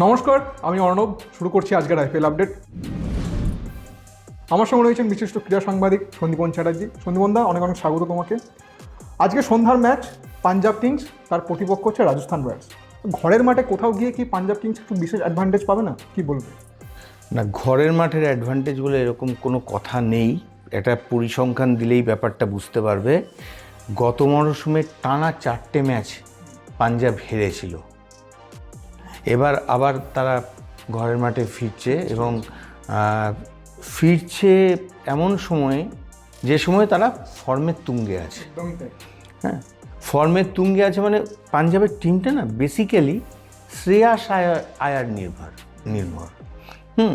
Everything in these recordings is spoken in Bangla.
নমস্কার, আমি অর্ণব। শুরু করছি আজকের আইপিএল আপডেট। আমার সঙ্গে রয়েছেন বিশিষ্ট ক্রীড়া সাংবাদিক সন্দীপন চ্যাটার্জি। সন্দীপনদা অনেক অনেক স্বাগত তোমাকে। আজকে সন্ধ্যার ম্যাচ, পাঞ্জাব কিংস, তার প্রতিপক্ষ হচ্ছে রাজস্থান রয়্যালস। ঘরের মাঠে কোথাও গিয়ে কি পাঞ্জাব কিংস একটু বিশেষ অ্যাডভান্টেজ পাবে না? কি বলবে? না, ঘরের মাঠের অ্যাডভান্টেজ বলে এরকম কোনো কথা নেই। এটা পরিসংখ্যান দিলেই ব্যাপারটা বুঝতে পারবে। গত মরশুমে টানা চারটে ম্যাচ পাঞ্জাব হেরেছিল। এবার আবার তারা ঘরের মাঠে ফিরছে এবং ফিরছে এমন সময়ে যে সময় তারা ফর্মের তুঙ্গে আছে। হ্যাঁ ফর্মের তুঙ্গে আছে মানে পাঞ্জাবের টিমটা না বেসিক্যালি শ্রেয়াস আয়ার আয়ার নির্ভর নির্ভর। হুম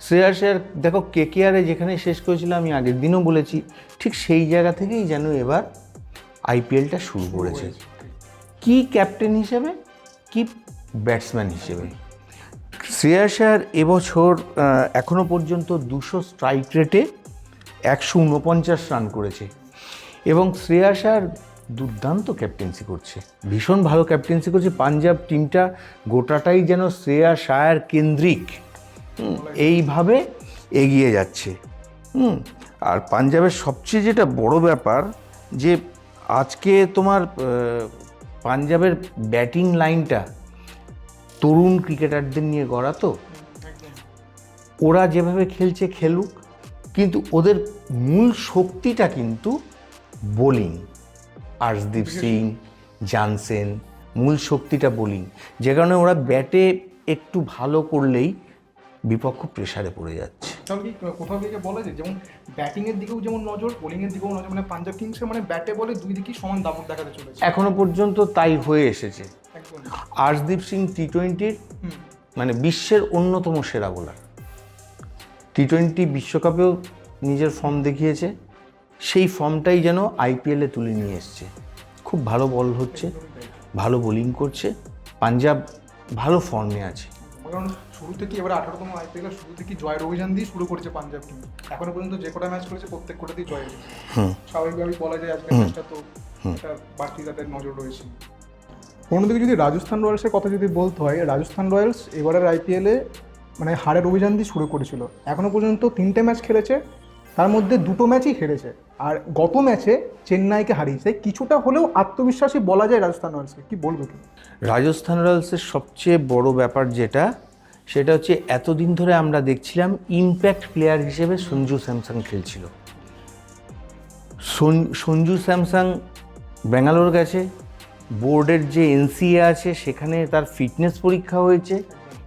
শ্রেয়াস আয়ার দেখো কে কে আরে যেখানে শেষ করেছিল আমি আগের দিনও বলেছি ঠিক সেই জায়গা থেকেই যেন এবার আইপিএলটা শুরু করেছে। কি ক্যাপ্টেন হিসেবে কি ব্যাটসম্যান হিসেবে। শ্রেয়াস আয়ার এবছর এখনও পর্যন্ত দুশো স্ট্রাইক রেটে একশো উনপঞ্চাশ রান করেছে এবং শ্রেয়াস আয়ার দুর্দান্ত ক্যাপ্টেন্সি করছে। ভীষণ ভালো ক্যাপ্টেন্সি করছে। পাঞ্জাব টিমটা গোটাটাই যেন শ্রেয়াস আয়ার কেন্দ্রিক। এইভাবে এগিয়ে যাচ্ছে। হুম, আর পাঞ্জাবের সবচেয়ে যেটা বড় ব্যাপার যে আজকে তোমার পাঞ্জাবের ব্যাটিং লাইনটা তরুণ ক্রিকেটারদের নিয়ে গড়া তো। ওরা যেভাবে খেলছে খেলুক কিন্তু ওদের মূল শক্তিটা কিন্তু বোলিং। আর্শদীপ সিং জানসেন মূল শক্তিটা বোলিং। যে কারণে ওরা ব্যাটে একটু ভালো করলেই বিপক্ষ প্রেসারে পড়ে যাচ্ছে। তাহলে কি কোথাও থেকে বলা যায় যেমন ব্যাটিংয়ের দিকেও যেমন নজর বোলিংয়ের দিকেও নজর মানে পাঞ্জাব কিংসের মানে ব্যাটে বলে দুই দিকেই সমান দাপট দেখাতে চলেছে। এখনও পর্যন্ত তাই হয়ে এসেছে। আর্শদীপ সিং টি টোয়েন্টির মানে বিশ্বের অন্যতম সেরা বোলার টি টোয়েন্টি বিশ্বকাপেও নিজের ফর্ম দেখিয়েছে। সেই ফর্মটাই যেন আইপিএলে তুলে নিয়ে এসছে। খুব ভালো বল হচ্ছে ভালো বোলিং করছে। পাঞ্জাব ভালো ফর্মে আছে। কারণ শুরু থেকে এবার আঠারোতম আইপিএল এর শুরু থেকে জয়ের অভিযান দিয়ে শুরু করেছে পাঞ্জাব কিংস এখনও পর্যন্ত যে কটা ম্যাচ করেছে প্রত্যেক কটাতেই জয় হয়েছে। স্বাভাবিকভাবেই বলা যায় আজকের ম্যাচটা তো একটা বাড়তি তাদের নজর রয়েছে। অন্যদিকে যদি রাজস্থান রয়্যালসের কথা যদি বলতে হয় রাজস্থান রয়্যালস এবারের আইপিএলে মানে হারের অভিযান দিয়ে শুরু করেছিল। এখনও পর্যন্ত তিনটে ম্যাচ খেলেছে তার মধ্যে দুটো ম্যাচই হেরেছে। আর গত ম্যাচে চেন্নাইকে হারিয়েছে। কিছুটা হলেও আত্মবিশ্বাসী বলা যায় রাজস্থান রয়্যালসকে। কি বলব তুমি? রাজস্থান রয়্যালসের সবচেয়ে বড় ব্যাপার যেটা সেটা হচ্ছে এতদিন ধরে আমরা দেখছিলাম ইম্প্যাক্ট প্লেয়ার হিসেবে সঞ্জু স্যামসাং খেলছিল। সঞ্জু স্যামসাং ব্যাঙ্গালোর গেছে বোর্ডের যে এনসিএ আছে সেখানে তার ফিটনেস পরীক্ষা হয়েছে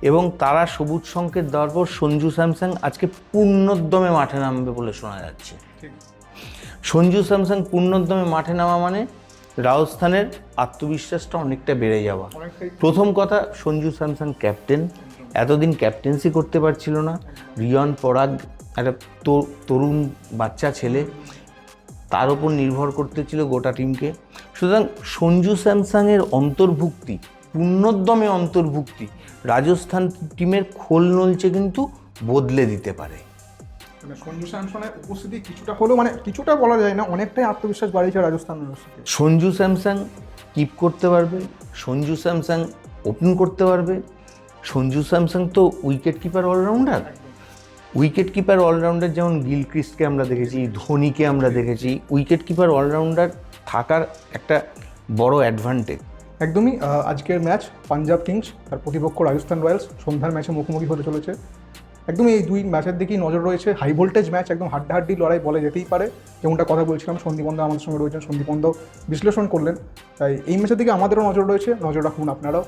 এবং তারা সবুজ সংকেত দেওয়ার পর সঞ্জু স্যামসাং আজকে পূর্ণোদ্যমে মাঠে নামবে বলে শোনা যাচ্ছে। সঞ্জু স্যামসাং পূর্ণোদ্যমে মাঠে নামা মানে রাজস্থানের আত্মবিশ্বাসটা অনেকটা বেড়ে যাওয়া। প্রথম কথা সঞ্জু স্যামসাং ক্যাপ্টেন এতদিন ক্যাপ্টেন্সি করতে পারছিল না। রিয়ন পরাগ একটা তো- তরুণ বাচ্চা ছেলে তার ওপর নির্ভর করতে ছিল গোটা টিমকে সুতরাং সঞ্জু স্যামসাংয়ের অন্তর্ভুক্তি পূর্ণোদ্যমে অন্তর্ভুক্তি রাজস্থান টিমের খোল নলচে কিন্তু বদলে দিতে পারে। মানে সঞ্জু স্যামসনের উপস্থিতি কিছুটা হলেও মানে কিছুটা বলা যায় না অনেকটাই আত্মবিশ্বাস বাড়িয়েছে রাজস্থান সঞ্জু স্যামসাং কিপ করতে পারবে সঞ্জু স্যামসাং ওপেন করতে পারবে সঞ্জু স্যামসাং তো wicket keeper allrounder wicket keeper allrounder যেমন গিলক্রিস্টকে আমরা দেখেছি, ধোনিকে আমরা দেখেছি উইকেট কিপার অলরাউন্ডার থাকার একটা বড় অ্যাডভান্টেজ একদমই আজকের ম্যাচ পাঞ্জাব কিংস তার প্রতিপক্ষ রাজস্থান রয়্যালস সন্ধ্যার ম্যাচে মুখোমুখি হতে চলেছে। একদম এই দুই ম্যাচের দিকেই নজর রয়েছে। হাই ভোল্টেজ ম্যাচ একদম হাড্ডাহাড্ডি লড়াই বলে যেতেই পারে। যেমনটা কথা বলছিলাম সন্দীপন্দ আমাদের সঙ্গে রয়েছেন সন্দীপন্দ বিশ্লেষণ করলেন। তাই এই ম্যাচের দিকে আমাদেরও নজর রয়েছে। নজর রাখুন আপনারাও।